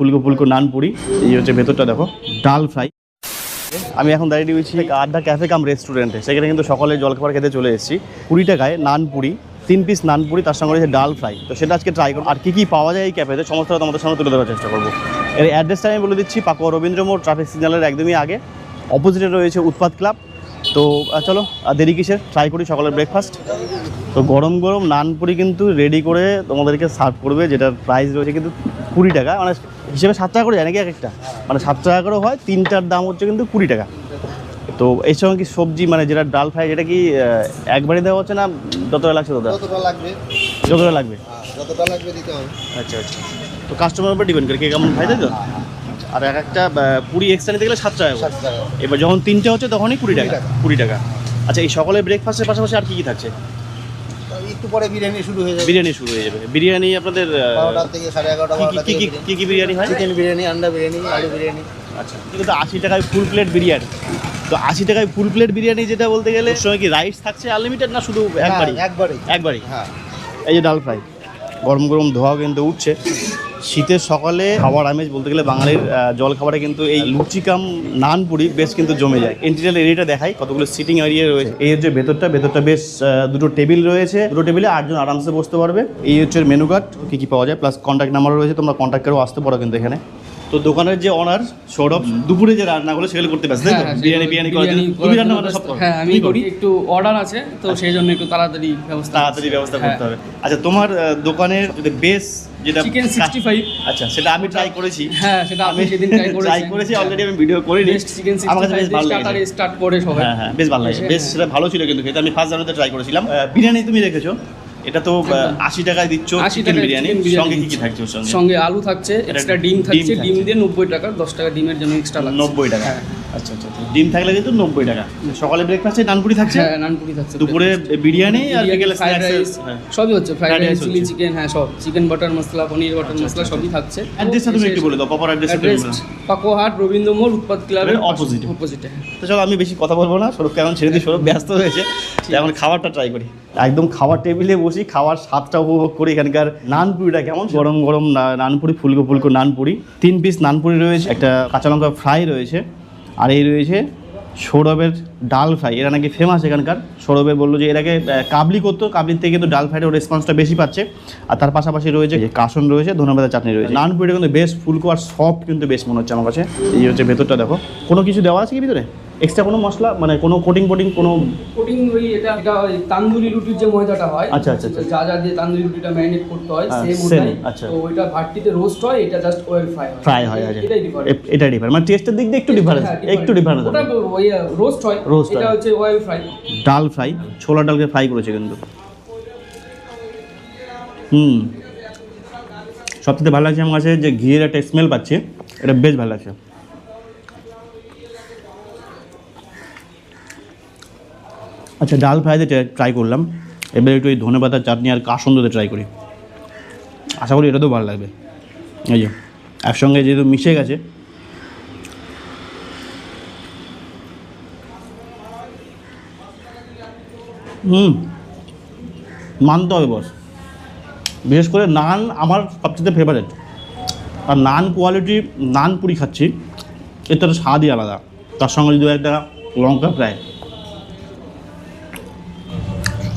ফুলকো ফুলকো নান পুরি। এই হচ্ছে ভেতরটা দেখো, ডাল ফ্রাই। আমি এখন দাঁড়িয়ে রয়েছি আড্ডা ক্যাফে কাম রেস্টুরেন্টে। সেখানে কিন্তু সকালে জলখাবার খেতে চলে এসেছি। কুড়ি টাকায় নান পুরি, তিন পিস নান পুরি, তার সঙ্গে রয়েছে ডাল ফ্রাই। তো সেটা আজকে ট্রাই করব। আর কী কী পাওয়া যায় এই ক্যাফেতে সমস্ত তোমাদের সঙ্গে তুলে ধরার চেষ্টা করব। এর অ্যাড্রেসটা আমি বলে দিচ্ছি, পাকুয়া রবীন্দ্র মোড় ট্রাফিক সিগন্যালের একদমই আগে। অপোজিটে রয়েছে উৎপাদ ক্লাব তো চলো দেরি কিসের? ট্রাই করি সকালের ব্রেকফাস্ট তো গরম গরম নান পুরি কিন্তু রেডি করে তোমাদেরকে সার্ভ করবে, যেটার প্রাইস রয়েছে কিন্তু কুড়ি টাকা। মানে হিসেবে সাত টাকা করে যায় নাকি এক একটা? মানে সাত টাকা করেও হয় তিনটার দাম হচ্ছে কিন্তু কুড়ি টাকা। তো এই সময় কি সবজি মানে যেটা ডাল ফ্রাই যেটা কি আহ, একবারে দেওয়া হচ্ছে না যতটা লাগছে ততটা? লাগবে। যতটা লাগবে? হ্যাঁ, যতটা লাগবে দিতে হবে। আচ্ছা আচ্ছা। তো কাস্টমার উপর ডিপেন্ড করে কে কেমন খাই তাই তো? আর এক একটা পুরি এক্সট্রা নিতে গেলে সাত টাকা করে। এবার যখন তিনটে হচ্ছে তখনই কুড়ি টাকা। কুড়ি টাকা। আচ্ছা এই সকালে ব্রেকফাস্টের পাশাপাশি আর কি কি থাকছে? একটু পরে বিরিয়ানি শুরু হয়ে যাবে। বিরিয়ানি শুরু হয়ে যাবে। বিরিয়ানি আপনাদের আহ, বারোটার থেকে সাড়ে এগারোটা কি- বারোটা কি কি কি কি বিরিয়ানি হয়? চিকেন বিরিয়ানি আন্ডা বিরিয়ানি আলু বিরিয়ানি। আচ্ছা কিন্তু তো আশি টাকায় ফুল প্লেট বিরিয়ানি তো আশি টাকায় ফুল প্লেট বিরিয়ানি যেটা বলতে গেলে ওর সঙ্গে কি রাইস থাকছে আনলিমিটেড না শুধু একবারই? হ্যাঁ, একবারই। একবারই? হ্যাঁ। এই যে ডাল ফ্রাই। গরম গরম ধোয়া কিন্তু উঠছে। শীতের সকালে খাবার আমেজ বলতে গেলে বাঙালির জল খাবারে কিন্তু এই লুচিকাম নান পুরি বেশ কিন্তু জমে যায়। ইন্টেরিয়াল এরিয়াটা দেখাই, কতগুলো সিটিং এরিয়া রয়েছে। এই হচ্ছে ভেতরটা ভেতরটা বেশ দুটো টেবিল রয়েছে। দুটো টেবিলে আটজন আরামসে বসতে পারবে। এই হচ্ছে মেনু কার্ড কী কী পাওয়া যায় প্লাস কন্ট্যাক্ট নাম্বার রয়েছে, তোমরা কন্ট্যাক্ট করেও আসতে পারো কিন্তু এখানে। তো দোকানের যে অনার সৌরভ দুপুরে যে রান্নাগুলো সেগুলো করতে ব্যস্ত তাই তো? হ্যাঁ, বিরিয়ানি বিরিয়ানি করার জন্য? তুমি রান্না বান্না সব হ্যাঁ আমি করি। একটু অর্ডার আছে তো সেই জন্য একটু তাড়াতাড়ি ব্যবস্থা তাড়াতাড়ি ব্যবস্থা করতে হ্যাঁ। হবে। আচ্ছা তোমার দোকানের বেস যেটা চিকেন সিক্সটি ফাইভ আচ্ছা সেটা আমি ট্রাই করেছি। হ্যাঁ সেটা আমি সেদিন ট্রাই করেছি ট্রাই করেছি অলরেডি আমি ভিডিও করিনি। বেস্ট চিকেন আমার সিক্সটি কাছে বেশ ভালো লেগেছে। স্টার্ট করে সবাই। হ্যাঁ হ্যাঁ বেশ ভালো লাগে বেশ সেটা ভালো ছিল কিন্তু খেতে। আমি ফার্স্ট জানুয়ারিতে ট্রাই করেছিলাম। বিরিয়ানি তুমি রেখেছো? এটা তো আশি টাকায় দিচ্ছ 80 চিকেন বিরিয়ানি সঙ্গে কি কি থাকছে সঙ্গে? সঙ্গে আলু থাকছে এক্সট্রা ডিম থাকছে। ডিম দিয়ে নব্বই টাকা দশ টাকা ডিমের জন্য এক্সট্রা নব্বই টাকা। হ্যাঁ। আচ্ছা আচ্ছা আচ্ছা। ডিম থাকলে কিন্তু নব্বই টাকা। সকালে ব্রেকফাস্টে নানপুরি থাকছে? হ্যাঁ নানপুরি থাকছে। দুপুরে বিরিয়ানি আর বিকেলে ফ্রাইড রাইস হ্যাঁ। সবই হচ্ছে। ফ্রাইড রাইস চিলি চিকেন হ্যাঁ সব। Chicken butter masala paneer butter আচ্ছা, মশলা আচ্ছা, সবই থাকছে। অ্যাড্রেসটা তুমি একটু বলে দাও প্রপার অ্যাড্রেসটা বলে দাও। পাকোহাট রবীন্দ্র মোড় উৎপাদ ক্লাবের এ। অপোজিটে তো চলো আমি বেশি কথা বলব না। সৌরভ কেমন ছেড়ে দিই? সৌরভ ব্যস্ত হয়েছে। এখন খাবারটা ট্রাই করি। একদম খাবার টেবিলে বসি খাওয়ার স্বাদটা উপভোগ করি এখানকার। নানপুরিটা কেমন গরম গরম নানপুরি ফুলকো ফুলকো নানপুরি। তিন পিস নানপুরি রয়েছে একটা কাঁচা লঙ্কা ফ্রাই রয়েছে আর এই রয়েছে সৌরভের ডাল ফ্রাই এরা নাকি ফেমাস এখানকার। সৌরভে বলল যে এটাকে আহ, কাবলি করতো কাবলির থেকে কিন্তু ডাল ফ্রাইয়ের রেসপন্সটা বেশি পাচ্ছে। আর তার পাশাপাশি রয়েছে যে কাসন রয়েছে ধন্যবাদের চাটনি রয়েছে। নানপুরিটা কিন্তু বেশ ফুলকো আর সফট কিন্তু বেশ মনে হচ্ছে আমার কাছে। এই হচ্ছে ভেতরটা দেখো। কোনো কিছু দেওয়া আছে কি ভিতরে? এক্সট্রা কোনো মশলা? মানে কোনো কোটিং কোটিং কোনো কোটিং ওই এটা এটা ওই তান্দুরি রুটির যে ময়দাটা হয় আচ্ছা, আচ্ছা, আচ্ছা। যা যা দিয়ে তান্দুরি রুটিটা ম্যারিনেট করতে হয় হ্যাঁ, সেম same, ওটাই। আচ্ছা। তো ওইটা ভাটটিতে রোস্ট হয় এটা জাস্ট ওয়েল ফ্রাই হয়। ফ্রাই হয় আছে এটাই ডিফারেন্ট এটা ডিফারেন্ট মানে টেস্টের দিক দিয়ে একটু ডিফারেন্স একটু ডিফারেন্স ওটা ওই রোস্ট হয়। Roast এটা হচ্ছে ওয়েল ফ্রাই ডাল ফ্রাই ছোলা ডালকে ফ্রাই করেছে কিন্তু। হুম। সবথেকে ভালো লাগছে আমার কাছে যে ঘিয়ের একটা স্মেল পাচ্ছি। এটা বেশ ভালো লাগছে। আচ্ছা ডাল ফ্রাইতে ট্রাই করলাম। এবার একটু এই ধনে পাতার চাটনি আর কাসন্দতে ট্রাই করি। আশা করি এটা তো ভালো লাগবে। এই যে, একসঙ্গে যেহেতু মিশে গেছে। হুম, মানতে হবে বস বিশেষ করে নান আমার সবচেয়ে ফেভারেট আর নান কোয়ালিটি নান পুরি খাচ্ছি, এর তো স্বাদই আলাদা। তার সঙ্গে যদি একটা লঙ্কা ফ্রাই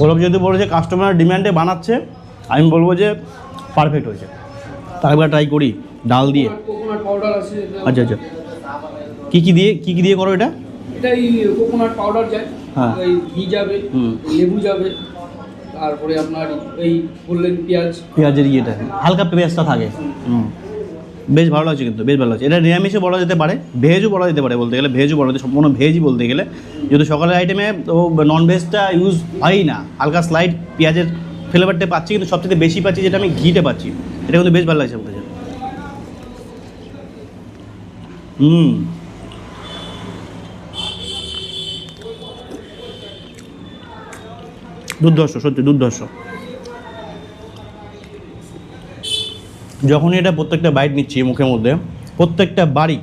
ওরকম যদি বলেছে কাস্টমার ডিম্যান্ডে বানাচ্ছে আমি বলব যে পারফেক্ট হয়েছে। তার একবার ট্রাই করি ডাল দিয়ে। আচ্ছা আচ্ছা। কী কী দিয়ে কী কী দিয়ে করো এটা? এটাই কোকোনাট পাউডার যায়। হ্যাঁ। ঘি যাবে লেবু যাবে তারপরে আপনার এই বললেন পেঁয়াজ। পেঁয়াজের ইয়েটা হালকা পেঁয়াজটা থাকে। হুম। বেশ ভালো লাগছে কিন্তু, বেশ ভালো লাগছে। এটা নিরামিষও বলা যেতে পারে ভেজও বলা যেতে পারে বলতে গেলে ভেজও বলা যেতে, সম্পূর্ণ ভেজই বলতে গেলে। যেহেতু সকালের আইটেমে ও নন ভেজটা ইউজ হয়ই না, হালকা স্লাইড পেঁয়াজের ফ্লেভারটা পাচ্ছি কিন্তু সবচেয়ে বেশি পাচ্ছি যেটা আমি ঘিটা পাচ্ছি। এটা কিন্তু বেশ ভালো লাগছে আমার কাছে হুম। দুর্ধর্ষ, সত্যি দুর্ধর্ষ। যখনই এটা প্রত্যেকটা বাইট নিচ্ছি মুখের মধ্যে, প্রত্যেকটা বাড়ি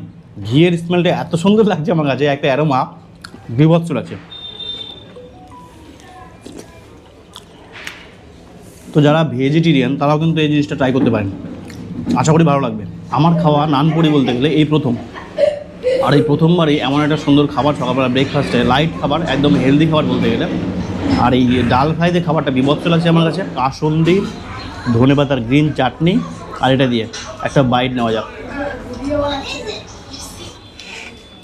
ঘিয়ের স্মেলটা এত সুন্দর লাগছে আমার কাছে, একটা অ্যারোমা বিভৎস লাগছে। তো যারা ভেজিটেরিয়ান, তারাও কিন্তু এই জিনিসটা ট্রাই করতে পারেন। আশা করি ভালো লাগবে। আমার খাওয়া নান নানপুরি বলতে গেলে এই প্রথম। আর এই প্রথমবারই এমন একটা সুন্দর খাবার, সকালবেলা ব্রেকফাস্টে লাইট খাবার, একদম হেলদি খাবার বলতে গেলে। আর এই ডাল ফ্রাই দিয়ে খাবারটা বিভৎস লাগছে আমার কাছে। কাসন্দি ধনে পাতার গ্রিন চাটনি আর এটা দিয়ে। একটা বাইট নেওয়া যাক।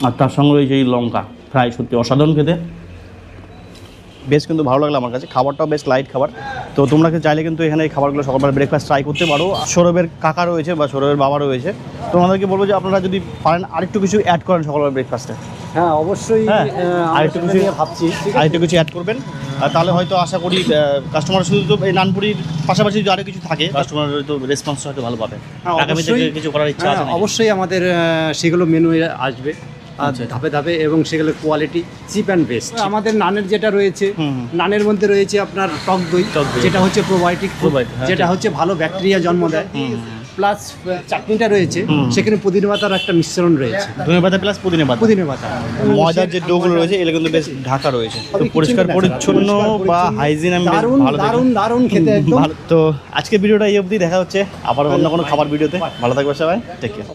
আর তার সঙ্গে রয়েছে এই লঙ্কা। ফ্রাই সত্যি অসাধারণ খেতে। বেশ কিন্তু ভালো লাগল আমার কাছে। খাবারটাও বেশ লাইট খাবার। তো তোমরা চাইলে কিন্তু এখানে এই খাবারগুলো সকালবেলা ব্রেকফাস্ট ট্রাই করতে পারো। সৌরভের কাকা রয়েছে বা সৌরভের বাবা রয়েছে। তোমাদেরকে বলব যে আপনারা যদি পারেন আরেকটু কিছু অ্যাড করেন সকালবেলা ব্রেকফাস্টে হ্যাঁ অবশ্যই হ্যাঁ, আরেকটু কিছু- ভাবছি? আরেকটু কিছু অ্যাড করবেন আর তাহলে হয়তো আশা করি কাস্টমার শুধু তো এই নানপুরির পাশাপাশি যদি আরও কিছু থাকে কাস্টমার হয়তো রেসপন্স হয়তো ভালো পাবে হ্যাঁ। কিছু করার ইচ্ছা আছে হ্যাঁ, অবশ্যই আমাদের সেগুলো মেনু আসবে আচ্ছা। ধাপে ধাপে এবং সেগুলো কোয়ালিটি চিপ অ্যান্ড বেস্ট আমাদের নানের যেটা রয়েছে। নানের মধ্যে রয়েছে আপনার টক দই। যেটা হচ্ছে প্রোবায়োটিক যেটা হচ্ছে ভালো ব্যাকটেরিয়া জন্ম দেয় প্লাস চাটনিটা রয়েছে সেখানে পুদিনা পাতার একটা মিশ্রণ রয়েছে। ধনে পাতা প্লাস পুদিনা পাতা পুদিনা পাতা ময়দার যে ডোগুলো রয়েছে এগুলো কিন্তু বেশ ঢাকা রয়েছে। তো পরিষ্কার পরিচ্ছন্ন বা হাইজিন আমি দারুণ দারুণ দারুণ খেতে একদম। তো আজকে ভিডিওটা এই অবধি দেখা হচ্ছে আবার অন্য কোনো খাবার ভিডিওতে। ভালো থাকবে সবাই টেক কেয়ার